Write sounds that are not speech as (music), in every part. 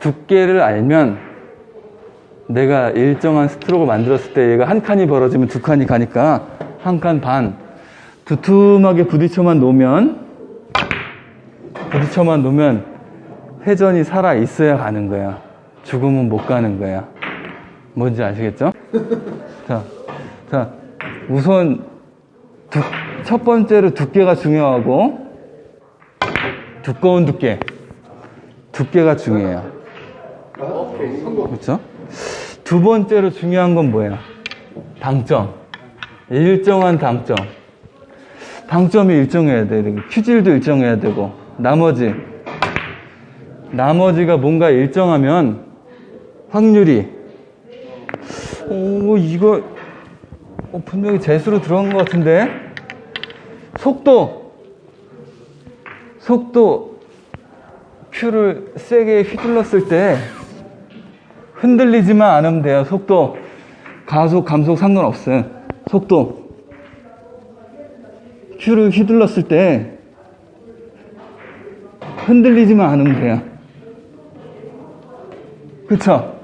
두께를 알면 내가 일정한 스트로크를 만들었을 때 얘가 한 칸이 벌어지면 두 칸이 가니까 한 칸 반 두툼하게 부딪혀만 놓으면 부딪혀만 놓으면 회전이 살아 있어야 가는 거야. 죽으면 못 가는 거야. 뭔지 아시겠죠? (laughs) 자, 자, 우선 두- 첫 번째로 두께가 중요하고 두꺼운 두께, 두께가 중요해요. 그렇죠? 두 번째로 중요한 건 뭐예요? 당점, 일정한 당점. 당점이 일정해야 돼. 퀴질도 일정해야 되고 나머지 나머지가 뭔가 일정하면 확률이 오 이거 어, 분명히 재수로 들어간 것 같은데 속도 속도 큐를 세게 휘둘렀을 때 흔들리지만 않으면 돼요 속도 가속 감속 상관없어요 속도 큐를 휘둘렀을 때 흔들리지만 않으면 돼요. 그쵸?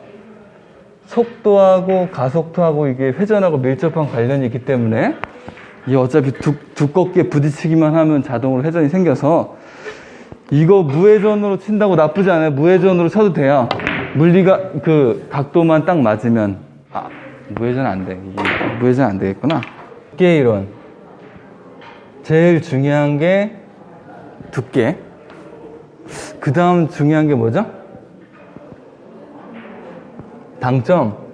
속도하고 가속도하고 이게 회전하고 밀접한 관련이 있기 때문에 이 어차피 두, 두껍게 부딪히기만 하면 자동으로 회전이 생겨서 이거 무회전으로 친다고 나쁘지 않아요. 무회전으로 쳐도 돼요. 물리가 그 각도만 딱 맞으면 아 무회전 안 돼. 무회전 안 되겠구나. 두께 이론. 제일 중요한 게 두께. 그 다음 중요한 게 뭐죠? 당점.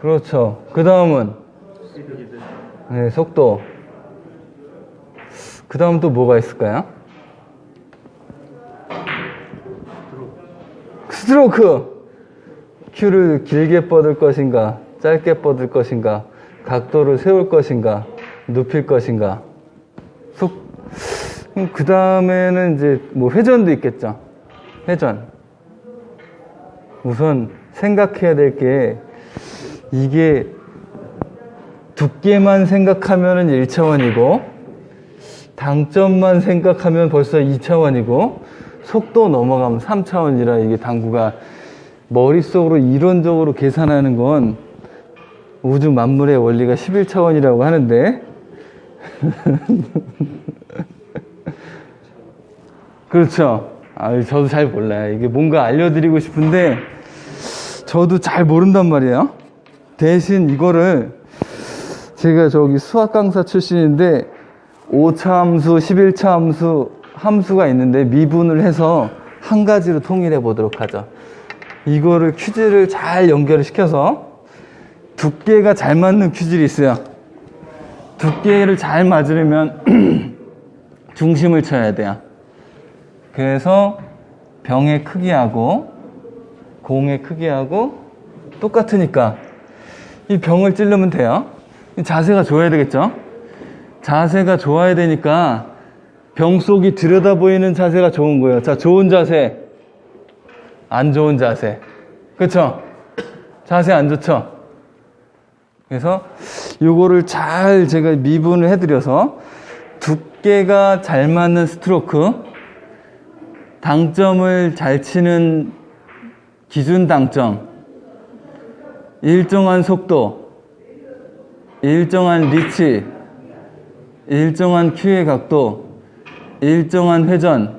그렇죠. 그 다음은 네, 속도. 그 다음 또 뭐가 있을까요? 스트로크. 큐를 길게 뻗을 것인가, 짧게 뻗을 것인가, 각도를 세울 것인가, 눕힐 것인가. 속, 그 다음에는 이제 뭐 회전도 있겠죠. 회전. 우선 생각해야 될 게 이게 두께만 생각하면은 1차원이고 당점만 생각하면 벌써 2차원이고 속도 넘어가면 3차원이라 이게 당구가 머릿속으로 이론적으로 계산하는 건 우주 만물의 원리가 11차원이라고 하는데 (laughs) 그렇죠. 아, 저도 잘 몰라요. 이게 뭔가 알려드리고 싶은데 저도 잘 모른단 말이에요. 대신 이거를 제가 저기 수학 강사 출신인데 5차 함수, 11차 함수, 함수가 있는데 미분을 해서 한 가지로 통일해 보도록 하죠. 이거를 퀴즈를 잘 연결을 시켜서 두께가 잘 맞는 퀴즈를 있어요. 두께를 잘 맞으려면 (clears throat) 중심을 쳐야 돼요. 그래서 병의 크기하고 공의 크기하고 똑같으니까 이 병을 찌르면 돼요. 이 자세가 좋아야 되겠죠? 자세가 좋아야 되니까 병 속이 들여다 보이는 자세가 좋은 거예요. 자, 좋은 자세, 안 좋은 자세. 그쵸? 자세 안 좋죠? 그래서 요거를 잘 제가 미분을 해드려서 두께가 잘 맞는 스트로크, 당점을 잘 치는 기준 당점, 일정한 속도, 일정한 리치, 일정한 큐의 각도, 일정한 회전,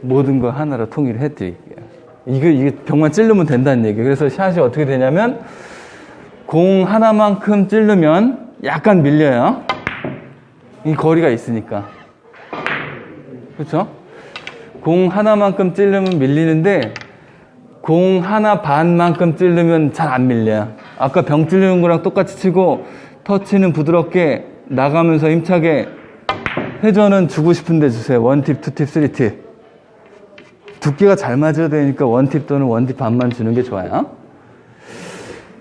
모든 거 하나로 통일해 드릴게요. 이거, 이게 병만 찌르면 된다는 얘기예요. 그래서 샷이 어떻게 되냐면, 공 하나만큼 찌르면 약간 밀려요. 이 거리가 있으니까. 그렇죠? 공 하나만큼 찌르면 밀리는데 공 하나 반만큼 찌르면 잘 안 밀려요. 아까 병 찌르는 거랑 똑같이 치고 터치는 부드럽게 나가면서 힘차게 회전은 주고 싶은데 주세요. 원팁, 투팁, 쓰리팁. 두께가 잘 맞아야 되니까 원팁 또는 원팁 반만 주는 게 좋아요.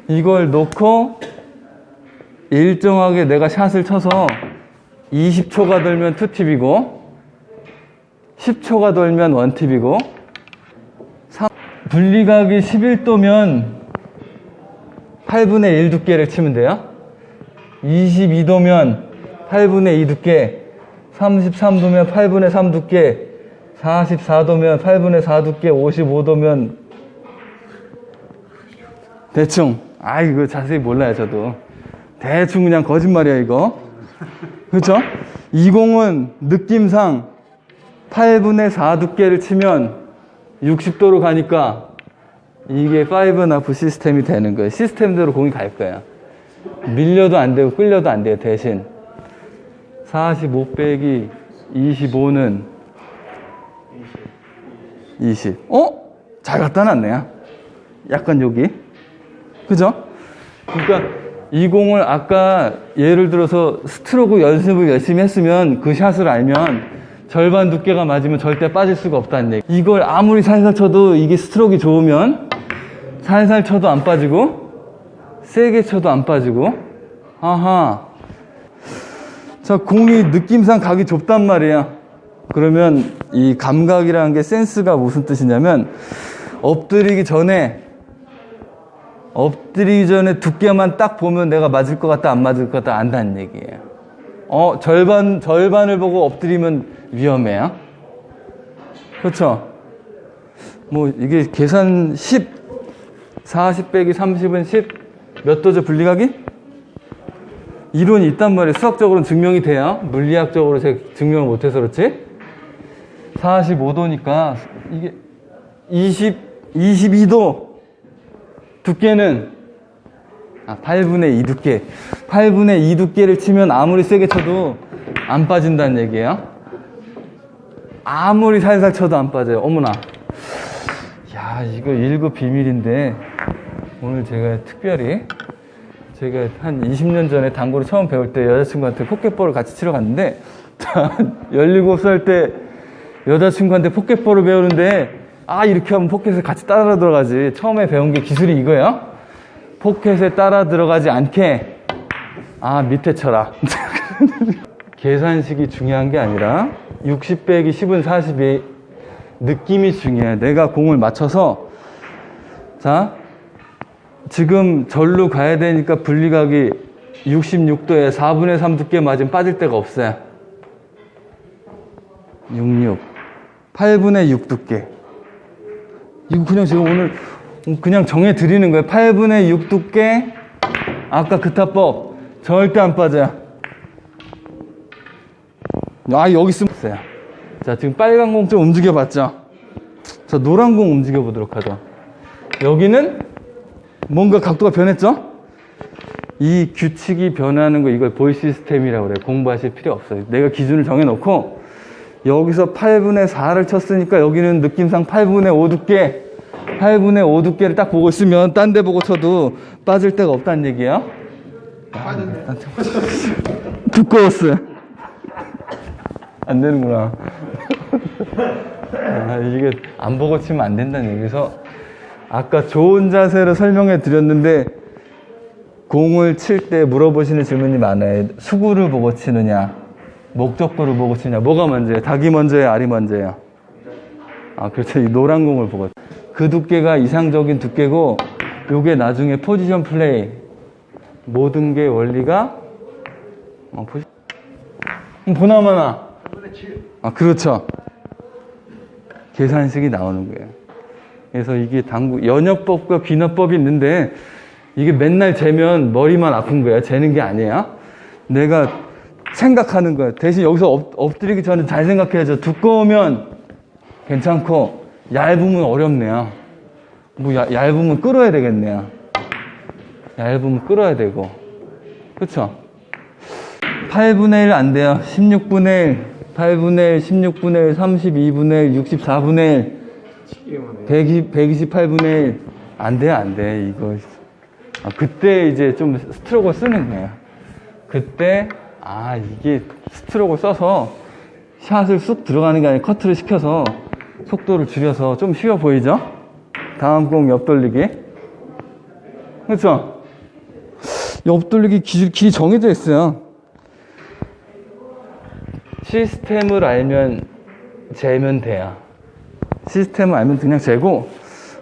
이걸 놓고 일정하게 내가 샷을 쳐서 20초가 돌면 투팁이고 10초가 돌면 원팁이고 분리각이 11도면 8분의 1 두께를 치면 돼요. 22도면 8분의 2 두께, 33도면 8분의 3 두께, 44도면 8분의 4 두께 55도면 대충. 아 이거 자세히 몰라요 저도. 대충 그냥 거짓말이야 이거. 그렇죠? 20은 느낌상 8분의 4 두께를 치면 60도로 가니까 이게 5나프 시스템이 되는 거예요. 시스템대로 공이 갈 거야. 밀려도 안 되고 끌려도 안 돼요 대신 45 빼기 25는 20 어? 잘 갖다 놨네요 약간 여기 그죠? 그러니까 이 공을 아까 예를 들어서 스트로크 연습을 열심히 했으면 그 샷을 알면 절반 두께가 맞으면 절대 빠질 수가 없다는 얘기. 이걸 아무리 살살 쳐도 이게 스트로크가 좋으면 살살 쳐도 안 빠지고 세게 쳐도 안 빠지고 아하 자 공이 느낌상 각이 좁단 말이야 그러면 이 감각이라는 게 센스가 무슨 뜻이냐면 엎드리기 전에 엎드리기 전에 두께만 딱 보면 내가 맞을 것 같다 안 맞을 것 같다 안다는 얘기예요. 어 절반 절반을 보고 엎드리면 위험해요. 그렇죠? 뭐 이게 계산 10 40 빼기 30은 10 몇 도죠 분리각이? 이론이 있단 말이에요. 수학적으로는 증명이 돼요. 물리학적으로 제가 증명을 못해서 그렇지. 45도니까 이게 20 22도 두께는 아, 8분의 2 두께. 8분의 2 두께를 치면 아무리 세게 쳐도 안 빠진다는 얘기예요. 아무리 살살 쳐도 안 빠져요. 어머나. 야, 이거 1급 비밀인데 오늘 제가 특별히 제가 한 20년 전에 당구를 처음 배울 때 여자친구한테 포켓볼을 같이 치러 갔는데 17살 때 여자친구한테 포켓볼을 배우는데 아 이렇게 하면 포켓에 같이 따라 들어가지. 처음에 배운 게 기술이 이거예요 포켓에 따라 들어가지 않게 아 밑에 쳐라. (laughs) 계산식이 중요한 게 아니라 60 빼기 10은 42 느낌이 중요해. 내가 공을 맞춰서. 자 지금 절로 가야 되니까 분리각이 66도에 4분의 3 두께 맞으면 빠질 데가 없어요 66 8분의 6 두께 이거 그냥 제가 오늘 그냥 정해 드리는 거예요. 8분의 6 두께. 아까 그 타법 절대 안 빠져요. 아 여기 있으면 있어요. 자 지금 빨간 공 좀 움직여 봤죠? 자 노란 공 움직여 보도록 하죠. 여기는 뭔가 각도가 변했죠? 이 규칙이 변하는 거 이걸 보이 시스템이라고 그래요. 공부하실 필요 없어요. 내가 기준을 정해 놓고 여기서 8분의 4를 쳤으니까 여기는 느낌상 8분의 5 두께 8분의 5 두께를 딱 보고 있으면 딴 데 보고 쳐도 빠질 데가 없다는 얘기예요 빠졌네. 두꺼웠어요 안 되는구나 아, 이게 안 보고 치면 안 된다는 얘기에서 아까 좋은 자세를 설명해 드렸는데 공을 칠 때 물어보시는 질문이 많아요 수구를 보고 치느냐 목적구를 보고 치냐 뭐가 먼저예요? 닭이 먼저예요? 알이 먼저예요? 아 그렇죠 이 노란 공을 보고 그 두께가 이상적인 두께고 요게 나중에 포지션 플레이 모든 게 원리가 어, 포지... 음, 보나마나 8분의 7. 아 그렇죠 계산식이 나오는 거예요 그래서 이게 당구 연역법과 비너법이 있는데 이게 맨날 재면 머리만 아픈 거야. 재는 게 아니야. 내가 생각하는 거야. 대신 여기서 엎, 엎드리기 전에 잘 생각해야죠. 두꺼우면 괜찮고 얇으면 어렵네요. 뭐 야- 얇으면 끌어야 되겠네요. 얇으면 끌어야 되고. 그쵸? 8분의 1 안 돼요. 16분의 1 8분의 1 16분의 1 32분의 1 64분의 1 120, 128분의 1안 돼, 안 돼, 이거. 아, 그때 이제 좀 스트로크 쓰는 거예요. 그때, 아, 이게 스트로크 써서 샷을 쑥 들어가는 게 아니라 커트를 시켜서 속도를 줄여서 좀 쉬워 보이죠? 다음 공 옆돌리기. 그렇죠? 옆돌리기 길, 길이 정해져 있어요. 시스템을 알면 재면 돼요. 시스템을 알면 그냥 재고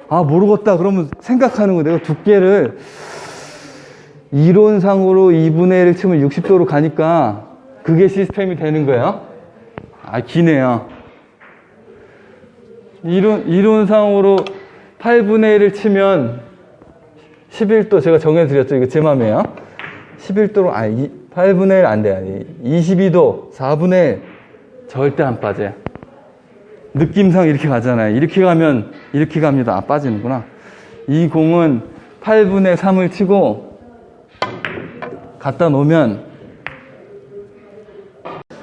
아 모르겠다 그러면 생각하는 거 내가 두께를 이론상으로 2분의 1을 치면 60도로 가니까 그게 시스템이 되는 거예요 아 기네요 이론, 이론상으로 8분의 1을 치면 11도 제가 정해드렸죠. 이거 제 맘이에요. 11도로, 아니, 8분의 1 안 돼요. 22도, 4분의 1. 절대 안 빠져요. 느낌상 이렇게 가잖아요. 이렇게 가면, 이렇게 갑니다. 아, 빠지는구나. 이 공은 8분의 3을 치고, 갖다 놓으면,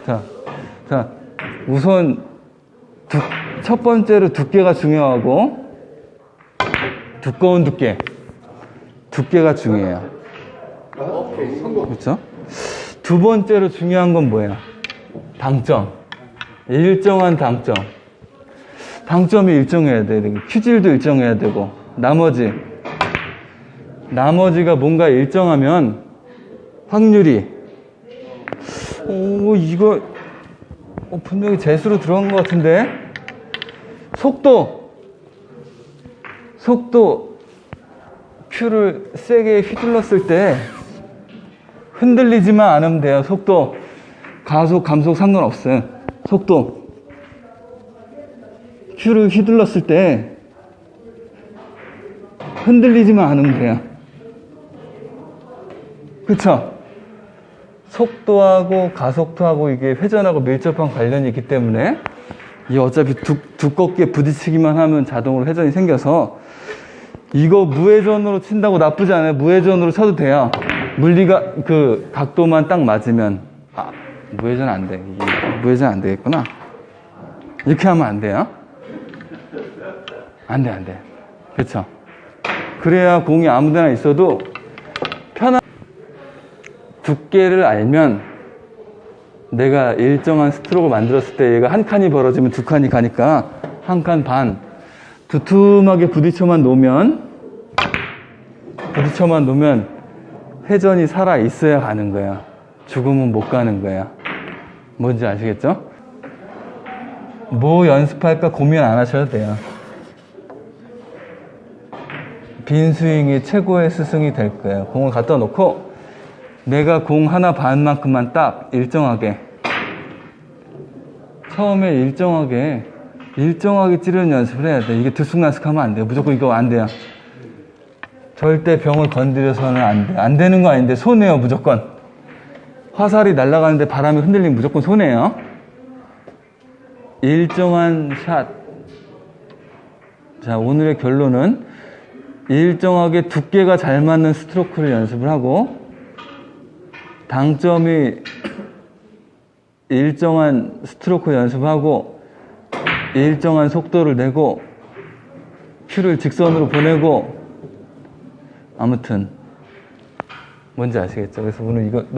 자, 자, 우선, 두, 첫 번째로 두께가 중요하고, 두꺼운 두께. 두께가 중요해요. 그렇죠? 두 번째로 중요한 건 뭐예요? 당점. 일정한 당점. 당점이 일정해야 돼. 큐질도 일정해야 되고. 나머지. 나머지가 뭔가 일정하면 확률이 오 이거 어, 분명히 재수로 들어간 것 같은데 속도 속도 큐를 세게 휘둘렀을 때 흔들리지만 않으면 돼요. 속도 가속 감속 상관없어요. 속도 큐를 휘둘렀을 때 흔들리지만 않으면 돼요. 그쵸? 속도하고 가속도하고 이게 회전하고 밀접한 관련이 있기 때문에 이 어차피 두, 두껍게 부딪히기만 하면 자동으로 회전이 생겨서 이거 무회전으로 친다고 나쁘지 않아요. 무회전으로 쳐도 돼요. 물리가 그 각도만 딱 맞으면 아 무회전 안 돼. 이게 무회전 안 되겠구나. 이렇게 하면 안 돼요. 안 돼, 안 돼. 그렇죠. 그래야 공이 아무데나 있어도 편한 두께를 알면 내가 일정한 스트로크를 만들었을 때 얘가 한 칸이 벌어지면 두 칸이 가니까 한 칸 반 두툼하게 부딪혀만 놓으면 부딪혀만 놓으면 회전이 살아 있어야 가는 거야. 죽으면 못 가는 거야. 뭔지 아시겠죠? 뭐 연습할까 고민 안 하셔도 돼요. 빈 스윙이 최고의 스승이 될 거예요. 공을 갖다 놓고 내가 공 하나 반만큼만 딱 일정하게 처음에 일정하게 일정하게 찌르는 연습을 해야 돼. 이게 들쑥날쑥하면 안 돼요. 무조건 이거 안 돼요. 절대 병을 건드려서는 안 돼. 안 되는 거 아닌데 손해요, 무조건. 화살이 날아가는데 바람이 흔들리면 무조건 손해요. 일정한 샷. 자, 오늘의 결론은 일정하게 두께가 잘 맞는 스트로크를 연습을 하고 당점이 일정한 스트로크 연습하고 일정한 속도를 내고 큐를 직선으로 보내고 아무튼 뭔지 아시겠죠? 그래서 오늘 이거